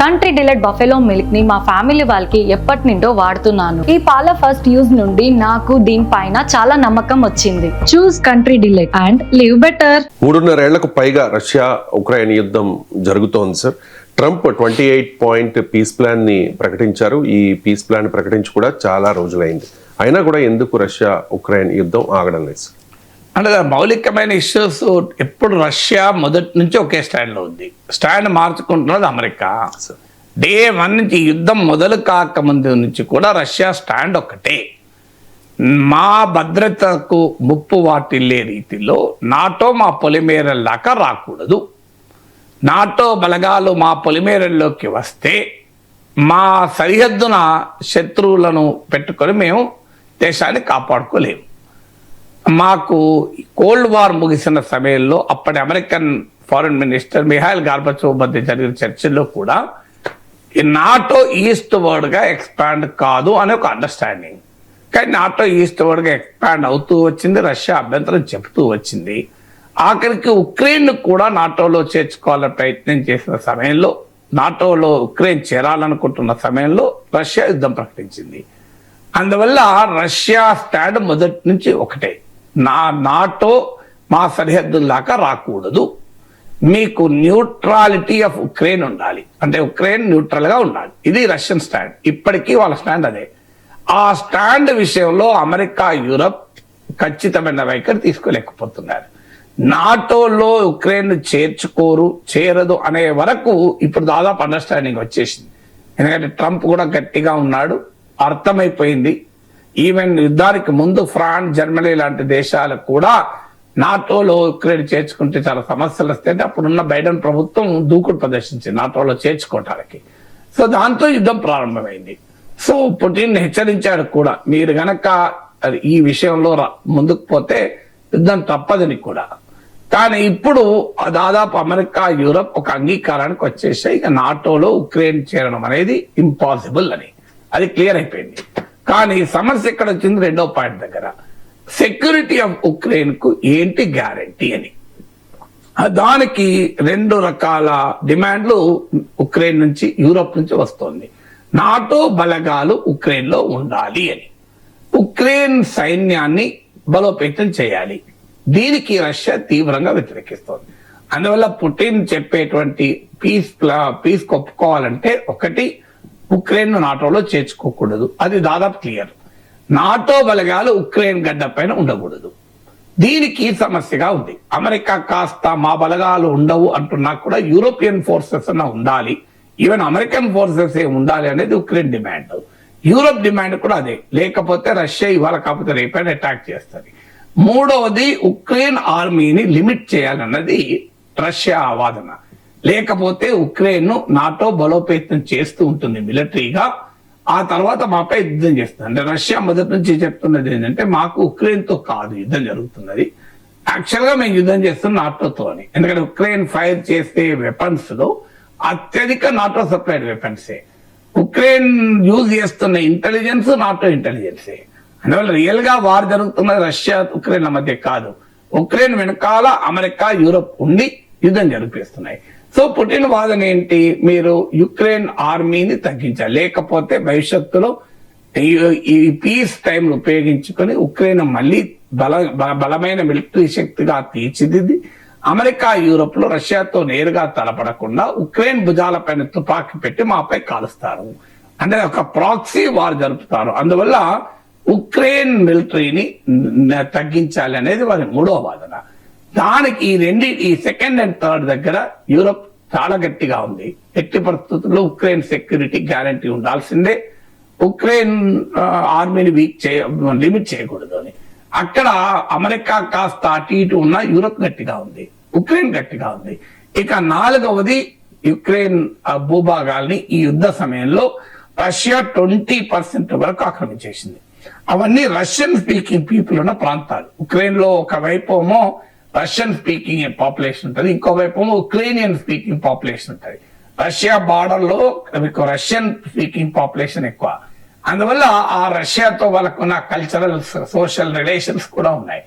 Country delight buffalo మిల్క్ని మా family వాళ్ళకి ఎప్పటి నుండో వాడుతున్నాను. ఈ పాల ఫస్ట్ యూజ్ నుండి నాకు దీనిపైన చాలా నమ్మకం వచ్చింది. Choose country delight and live better మూడున్నరేళ్ళకు పైగా రష్యా ఉక్రెయిన్ యుద్ధం జరుగుతోంది sir Trump twenty eight point peace ప్లాన్ని ప్రకటించారు. ఈ పీస్ ప్లాన్ ప్రకటించి కూడా చాలా రోజులైంది. అయినా కూడా ఎందుకు రష్యా ఉక్రెయిన్ యుద్ధం ఆగడం లేదు సార్ అంటే మౌలికమైన ఇష్యూస్ ఎప్పుడు రష్యా మొదటి నుంచి ఒకే స్టాండ్లో ఉంది. స్టాండ్ మార్చుకుంటున్నది అమెరికా. డే వన్ నుంచి యుద్ధం మొదలు కాకముందు నుంచి కూడా రష్యా స్టాండ్ ఒకటే మా భద్రతకు ముప్పు వాటిల్లే రీతిలో నాటో మా పొలిమేరల్లాగా రాకూడదు. నాటో బలగాలు మా పొలిమేరల్లోకి వస్తే మా సరిహద్దున శత్రువులను పెట్టుకొని మేము దేశాన్ని కాపాడుకోలేము. మాకు కోల్డ్ వార్ ముగిసిన సమయంలో అప్పటి American foreign minister Mikhail Gorbachev మధ్య జరిగిన చర్చల్లో కూడా నాటో ఈస్ట్ వర్డ్గా ఎక్స్పాండ్ కాదు అనే ఒక అండర్స్టాండింగ్ కానీ నాటో ఈస్ట్ వర్డ్గా ఎక్స్పాండ్ అవుతూ వచ్చింది రష్యా అభ్యంతరం చెబుతూ వచ్చింది. ఆఖరికి ఉక్రెయిన్ కూడా నాటోలో చేర్చుకోవాలని ప్రయత్నం చేసిన సమయంలో నాటోలో ఉక్రెయిన్ చేరాలనుకుంటున్న సమయంలో రష్యా యుద్ధం ప్రకటించింది. అందువల్ల రష్యా స్టాండ్ మొదటి నుంచి ఒకటే. నా నాటో మా సరిహద్దుల్లాగా రాకూడదు. మీకు న్యూట్రాలిటీ ఆఫ్ ఉక్రెయిన్ ఉండాలి. అంటే ఉక్రెయిన్ న్యూట్రల్గా ఉండాలి. ఇది రష్యన్ స్టాండ్ ఇప్పటికీ వాళ్ళ స్టాండ్ అదే. ఆ స్టాండ్ విషయంలో అమెరికా యూరప్ ఖచ్చితమైన వైఖరి తీసుకోలేకపోతున్నారు. నాటోలో ఉక్రెయిన్ చేర్చుకోరు చేరదు అనే వరకు ఇప్పుడు దాదాపు అండర్స్టాండింగ్ వచ్చేసింది. ఎందుకంటే ట్రంప్ కూడా గట్టిగా ఉన్నాడు. అర్థమైపోయింది. ఈవెన్ యుద్ధానికి ముందు ఫ్రాన్స్ జర్మనీ లాంటి దేశాలకు కూడా నాటోలో ఉక్రెయిన్ చేర్చుకుంటే చాలా సమస్యలు వస్తాయంటే అప్పుడున్న బైడెన్ ప్రభుత్వం దూకుడు ప్రదర్శించింది నాటోలో చేర్చుకోవటానికి. సో దాంతో యుద్ధం ప్రారంభమైంది. సో పుటిన్ హెచ్చరించాడు కూడా మీరు గనక అది ఈ విషయంలో రా- ముందుకు పోతే యుద్ధం తప్పదని కూడా. కానీ ఇప్పుడు దాదాపు అమెరికా యూరప్ ఒక అంగీకారానికి వచ్చేసాయి. ఇక నాటోలో ఉక్రెయిన్ చేరడం అనేది ఇంపాసిబుల్ అని. అది క్లియర్ అయిపోయింది. కానీ సమస్య ఎక్కడ వచ్చింది? రెండో పాయింట్ దగ్గర. సెక్యూరిటీ ఆఫ్ ఉక్రెయిన్కు ఏంటి గ్యారంటీ అని. దానికి రెండు రకాల డిమాండ్లు ఉక్రెయిన్ నుంచి యూరోప్ నుంచి వస్తోంది. నాటో బలగాలు ఉక్రెయిన్లో ఉండాలి అని. ఉక్రెయిన్ సైన్యాన్ని బలోపేతం చేయాలి. దీనికి రష్యా తీవ్రంగా వ్యతిరేకిస్తోంది. అందువల్ల పుటిన్ చెప్పేటువంటి పీస్ పీస్ ఒప్పుకోవాలంటే ఒకటి ఉక్రెయిన్ నాటోలో చేర్చుకోకూడదు. అది దాదాపు క్లియర్. నాటో బలగాలు ఉక్రెయిన్ గడ్డ పైన ఉండకూడదు. దీనికి సమస్యగా ఉంది. అమెరికా కాస్త మా బలగాలు ఉండవు అంటున్నా కూడా యూరోపియన్ ఫోర్సెస్ అన్న ఉండాలి. ఈవెన్ అమెరికన్ ఫోర్సెస్ ఏ ఉండాలి అనేది ఉక్రెయిన్ డిమాండ్. యూరోప్ డిమాండ్ కూడా అదే. లేకపోతే రష్యా ఇవాళ కాకపోతే రేపైనా అటాక్ చేస్తుంది. మూడవది ఉక్రెయిన్ ఆర్మీని లిమిట్ చేయాలన్నది రష్యా వాదన లేకపోతే ఉక్రెయిన్ను నాటో బలోపేతం చేస్తూ ఉంటుంది మిలిటరీగా. ఆ తర్వాత మాపై యుద్ధం చేస్తుంది. అంటే రష్యా మొదటి నుంచి చెప్తున్నది ఏంటంటే మాకు ఉక్రెయిన్తో కాదు యుద్ధం జరుగుతున్నది. యాక్చువల్గా మేము యుద్ధం చేస్తున్నాం నాటోతో అని. ఎందుకంటే ఉక్రెయిన్ ఫైర్ చేసే వెపన్స్లో అత్యధిక నాటో సప్లైడ్ వెపన్సే ఉక్రెయిన్ యూజ్ చేస్తున్న ఇంటెలిజెన్స్ నాటో ఇంటెలిజెన్సే అందువల్ల రియల్గా వార్ జరుగుతున్నది రష్యా ఉక్రెయిన్ల మధ్య కాదు. ఉక్రెయిన్ వెనకాల అమెరికా యూరోప్ ఉండి యుద్ధం జరిపిస్తున్నాయి. సో పుటిన్ వాదన ఏంటి? మీరు యుక్రెయిన్ ఆర్మీని తగ్గించాలి. లేకపోతే భవిష్యత్తులో ఈ- పీస్ టైం ఉపయోగించుకొని ఉక్రెయిన్ మళ్ళీ బల బల- బలమైన మిలిటరీ శక్తిగా తీర్చిదిద్ది. అమెరికా యూరోప్లో రష్యాతో నేరుగా తలపడకుండా ఉక్రెయిన్ భుజాల పైన తుపాకీ పెట్టి మాపై కాలుస్తారు. అంటే ఒక ప్రాక్సీ వార్ జరుపుతారు. అందువల్ల ఉక్రెయిన్ మిలిటరీని తగ్గించాలి అనేది వారి మూడో వాదన. దానికి ఈ రెండు ఈ సెకండ్ అండ్ థర్డ్ దగ్గర యూరోప్ చాలా గట్టిగా ఉంది. ఎట్టి పరిస్థితుల్లో ఉక్రెయిన్ సెక్యూరిటీ గ్యారంటీ ఉండాల్సిందే. ఉక్రెయిన్ ఆర్మీని వీక్ చేయ లిమిట్ చేయకూడదు అని. అక్కడ అమెరికా కాస్త అటు ఇటు ఉన్న యూరోప్ గట్టిగా ఉంది. ఉక్రెయిన్ గట్టిగా ఉంది. ఇక నాలుగవది యుక్రెయిన్ భూభాగాల్ని ఈ యుద్ధ సమయంలో రష్యా ట్వంటీ పర్సెంట్ వరకు ఆక్రమించేసింది అవన్నీ రష్యన్ స్పీకింగ్ పీపుల్ ఉన్న ప్రాంతాలు. ఉక్రెయిన్లో ఒకవైపు ఏమో రష్యన్ స్పీకింగ్ పాపులేషన్ ఉంటుంది. ఇంకోవైపు ఉక్రేనియన్ స్పీకింగ్ పాపులేషన్ ఉంటుంది. రష్యా బార్డర్లో మీకు రష్యన్ స్పీకింగ్ పాపులేషన్ ఎక్కువ. అందువల్ల ఆ రష్యాతో వాళ్ళకున్న కల్చరల్ సోషల్ రిలేషన్స్ కూడా ఉన్నాయి.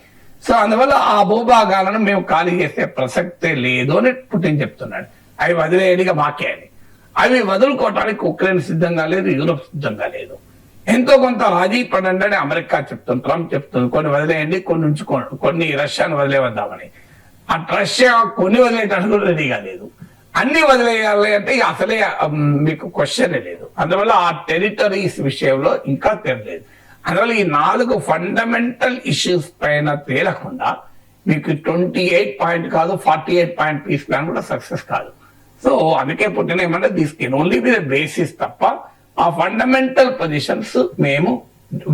సో అందువల్ల ఆ భూభాగాలను మేము ఖాళీ చేసే ప్రసక్తే లేదు అని పుటిన్ చెప్తున్నాడు. అవి వదిలేయడిగా మాకే అని అవి వదులుకోవటానికి ఉక్రెయిన్ సిద్ధంగా లేదు యూరోప్ సిద్ధంగా లేదు. ఎంతో కొంత రాజీ పడండి అని అమెరికా చెప్తుంది ట్రంప్ చెప్తుంది. కొన్ని వదిలేయండి కొన్ని ఉంచుకోండి కొన్ని రష్యాను వదిలేవద్దామని. ఆ రష్యా కొన్ని వదిలేటట్టు కూడా రెడీగా లేదు. అన్ని వదిలేయాలి అంటే అసలే మీకు క్వశ్చన్ లేదు. అందువల్ల ఆ టెరిటరీస్ విషయంలో ఇంకా తెరలేదు. అందువల్ల ఈ నాలుగు ఫండమెంటల్ ఇష్యూస్ పైన తేలకుండా మీకు ట్వంటీ ఎయిట్ పాయింట్ కాదు forty eight point peace plan కూడా సక్సెస్ కాదు. సో అందుకే పుట్టిన ఏమంటే this can only be the basis తప్ప ఆ ఫండమెంటల్ పొజిషన్స్ మేము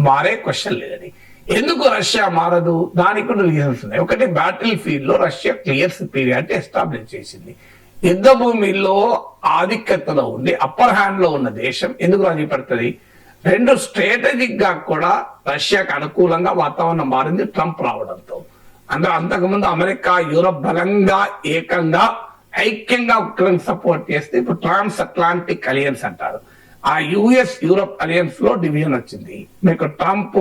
మారే క్వశ్చన్ లేదని ఎందుకు రష్యా మారదు? దానికి కూడా రీజన్స్ ఉన్నాయి. ఒకటి బ్యాటిల్ ఫీల్డ్లో రష్యా క్లియర్ సుపీరియారిటీ ఎస్టాబ్లిష్ చేసింది. యుద్ధ భూమిలో ఆధిక్యతలో ఉండి అప్పర్ హ్యాండ్లో ఉన్న దేశం ఎందుకు రాజీ పడుతుంది? రెండు స్ట్రాటజిక్గా కూడా రష్యాకు అనుకూలంగా వాతావరణం మారింది ట్రంప్ రావడంతో. అందులో అంతకుముందు అమెరికా యూరప్ బలంగా ఏకంగా ఐక్యంగా ఉక్రెయిన్ సపోర్ట్ చేస్తే ఇప్పుడు ట్రాన్స్ అట్లాంటిక్ అలియన్స్ అంటారు. ఆ యుఎస్ యూరప్ అలయన్స్లో డివిజన్ వచ్చింది. మీకు ట్రంప్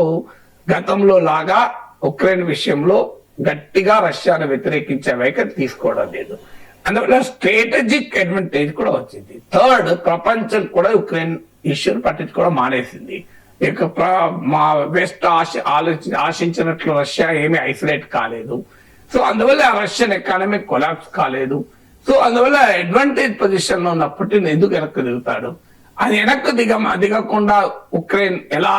గతంలో లాగా ఉక్రెయిన్ విషయంలో గట్టిగా రష్యాను వ్యతిరేకించే వైఖరి తీసుకోవడం లేదు. అందువల్ల స్ట్రాటజిక్ అడ్వాంటేజ్ కూడా వచ్చింది. థర్డ్ ప్రపంచం కూడా ఉక్రెయిన్ ఇష్యూని పట్టించుకోవడం మానేసింది. ఇక మా వెస్ట్ ఆశ ఆలోచి ఆశించినట్లు రష్యా ఏమీ ఐసోలేట్ కాలేదు. సో అందువల్ల ఆ రష్యన్ ఎకానమీ కొలాప్స్ కాలేదు. సో అందువల్ల అడ్వాంటేజ్ పొజిషన్లో ఉన్న ఎందుకు వెనక్కి దిగుతాడు? అది వెనక్కి దిగ దిగకుండా ఉక్రెయిన్ ఎలా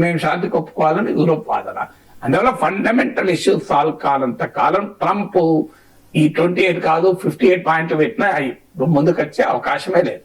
మేము శాంతికి ఒప్పుకోవాలని యూరోప్ వాదన అందువల్ల ఫండమెంటల్ ఇష్యూ సాల్వ్ కానంత కాలం ట్రంప్ ఈ ట్వంటీ ఎయిట్ కాదు ఫిఫ్టీ ఎయిట్ పాయింట్ పెట్టినా అవి ముందుకు వచ్చే అవకాశమే లేదు.